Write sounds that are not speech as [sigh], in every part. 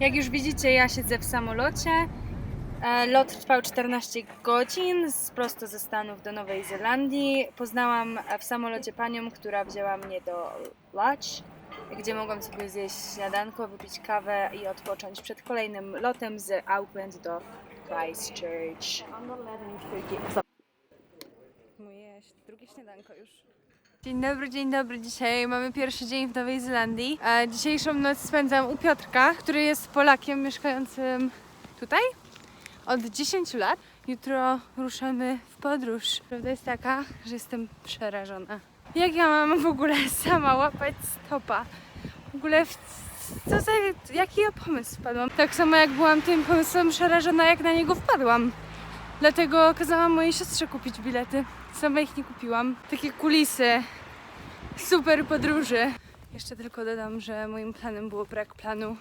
Jak już widzicie, ja siedzę w samolocie. E, Lot trwał 14 godzin z, prosto ze Stanów do Nowej Zelandii. Poznałam w samolocie panią, która wzięła mnie do Lodge, gdzie mogłam sobie zjeść śniadanko, wypić kawę i odpocząć przed kolejnym lotem z Auckland do Christchurch. Moje drugie śniadanko już. Dzień dobry, dzień dobry. Dzisiaj mamy pierwszy dzień w Nowej Zelandii. E, dzisiejszą noc spędzam u Piotrka, który jest Polakiem mieszkającym tutaj od 10 lat. Jutro ruszamy w podróż. Prawda jest taka, że jestem przerażona. Jak ja mam w ogóle [laughs] sama łapać stopa? W ogóle w co za, jaki ja pomysł wpadłam? Tak samo jak byłam tym pomysłem przerażona, jak na niego wpadłam. Dlatego kazałam mojej siostrze kupić bilety. Sama ich nie kupiłam. Takie kulisy super podróży. Jeszcze tylko dodam, że moim planem było brak planu.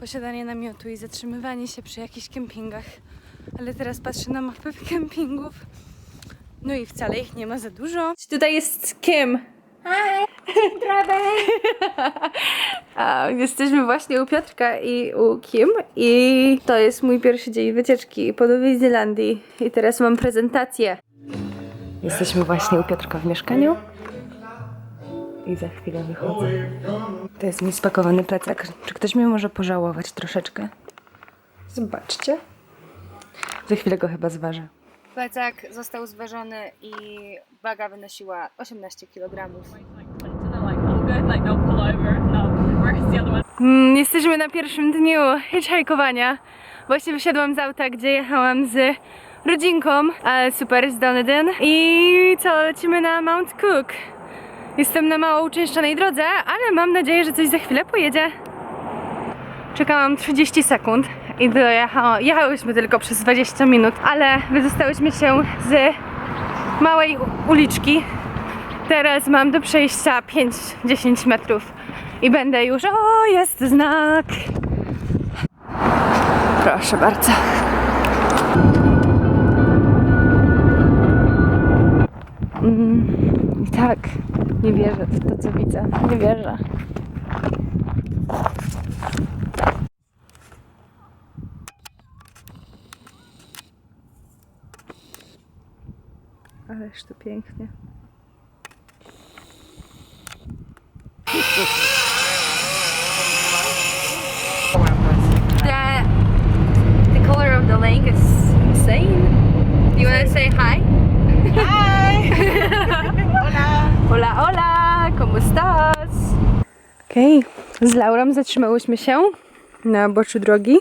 Posiadanie namiotu i zatrzymywanie się przy jakichś kempingach. Ale teraz patrzę na mapę [laughs] kempingów. No i wcale ich nie ma za dużo. Tutaj jest Kim. A, [laughs] jesteśmy właśnie u Piotrka i u Kim i to jest mój pierwszy dzień wycieczki po Nowej Zelandii i teraz mam prezentację. Jesteśmy właśnie u Piotrka w mieszkaniu i za chwilę wychodzę. To jest mój spakowany plecak. Czy ktoś mnie może pożałować troszeczkę? Zobaczcie. Za chwilę go chyba zważę. Plecak został zważony i waga wynosiła 18 kg. No? Mm, Jesteśmy na pierwszym dniu hitchhike'owania. Właśnie wysiadłam z auta, gdzie jechałam z rodzinką, ale super, z Dunedin. I co, lecimy na Mount Cook. Jestem na mało uczęszczanej drodze, ale mam nadzieję, że coś za chwilę pojedzie. Czekałam 30 sekund i dojechała, jechałyśmy tylko przez 20 minut, ale wydostałyśmy się z małej uliczki. Teraz mam do przejścia 5-10 metrów i będę już. O, jest znak! Proszę bardzo. Mm, tak, nie wierzę w to, co widzę. Nie wierzę. Ależ to pięknie. The the color of the lake is insane. Do you want to say hi? Hi. hola. Hola, hola. ¿Cómo estás? Okej, z Laurą zatrzymałyśmy się na boczu drogi.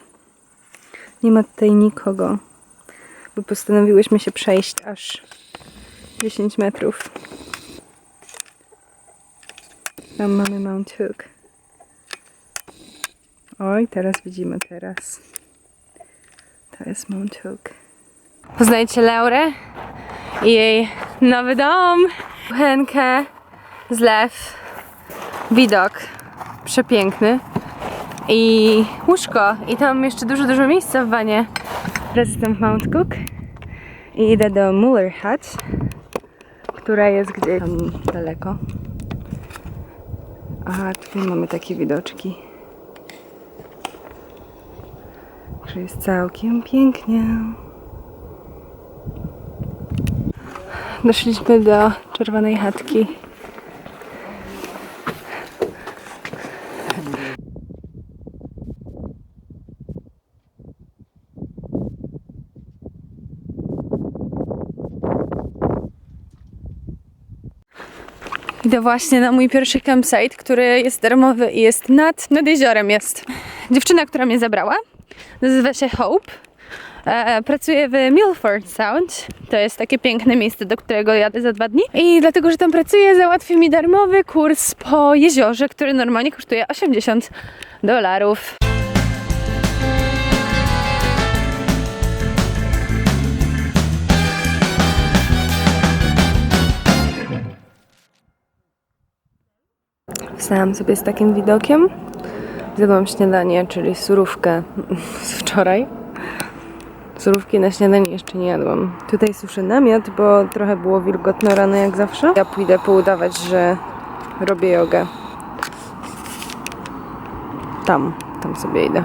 Nie ma tutaj nikogo, bo postanowiłyśmy się przejść aż 10 metrów. Tam mamy Mount Hook. Oj, teraz widzimy teraz. To jest Mount Hook. Poznajcie Laurę i jej nowy dom. Kuchenkę, zlew, widok przepiękny i łóżko. I tam jeszcze dużo, dużo miejsca w wanie. Teraz jestem w Mount Cook i idę do Muller Hut, która jest gdzieś tam daleko. Aha, tutaj mamy takie widoczki. Że jest całkiem pięknie. Doszliśmy do czerwonej chatki. Idę właśnie na mój pierwszy campsite, który jest darmowy i jest nad, nad jeziorem jest. Dziewczyna, która mnie zabrała, nazywa się Hope. E, pracuje w Milford Sound. To jest takie piękne miejsce, do którego jadę za dwa dni. I dlatego, że tam pracuję, załatwił mi darmowy kurs po jeziorze, który normalnie kosztuje 80 dolarów. Wstałam sobie z takim widokiem. Zjadłam śniadanie, czyli surówkę z wczoraj. Surówki na śniadanie jeszcze nie jadłam. Tutaj suszę namiot, bo trochę było wilgotno rano jak zawsze. Ja pójdę poudawać, że robię jogę. Tam. tam sobie idę.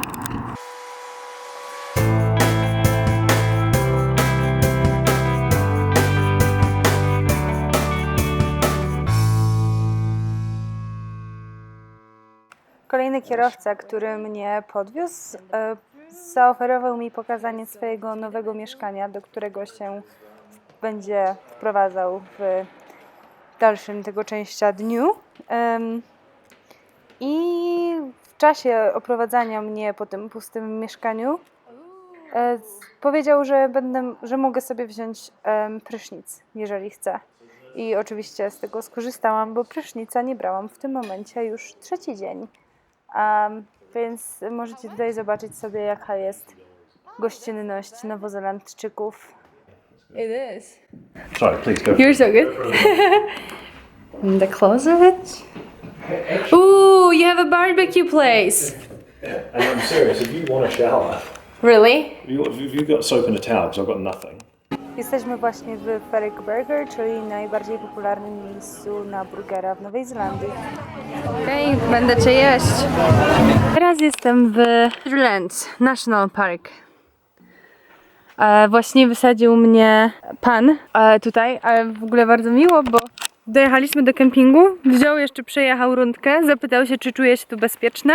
Kolejny kierowca, który mnie podwiózł, e, zaoferował mi pokazanie swojego nowego mieszkania, do którego się będzie wprowadzał w dalszym tego częścia dniu. I w czasie oprowadzania mnie po tym pustym mieszkaniu e, powiedział, że, będę, że mogę sobie wziąć prysznic, jeżeli chcę. I oczywiście z tego skorzystałam, bo prysznica nie brałam w tym momencie już trzeci dzień. Um, więc możecie tutaj zobaczyć sobie, jaka jest gościnność Nowozelandczyków. It is. Sorry, please go. You're so good. And [laughs] the close of it. Ooh, you have a barbecue place. And I'm serious, if you want a shower, Really? you, if you've got soap in a towel, because I've got nothing. Jesteśmy właśnie w Ferrick Burger, czyli najbardziej popularnym miejscu na burgera w Nowej Zelandii. Okej, będę cię jeść. Teraz jestem w Truland National Park. E, właśnie wysadził mnie pan e, tutaj, ale w ogóle bardzo miło, bo dojechaliśmy do kempingu, wziął jeszcze, przejechał rundkę, zapytał się, czy czuję się tu bezpieczna.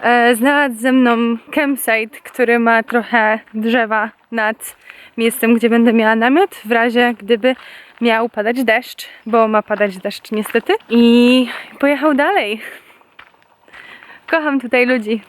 E, znalazł ze mną campsite, który ma trochę drzewa nad miejscem, gdzie będę miała namiot, w razie gdyby miał padać deszcz, bo ma padać deszcz niestety. I pojechał dalej. Kocham tutaj ludzi.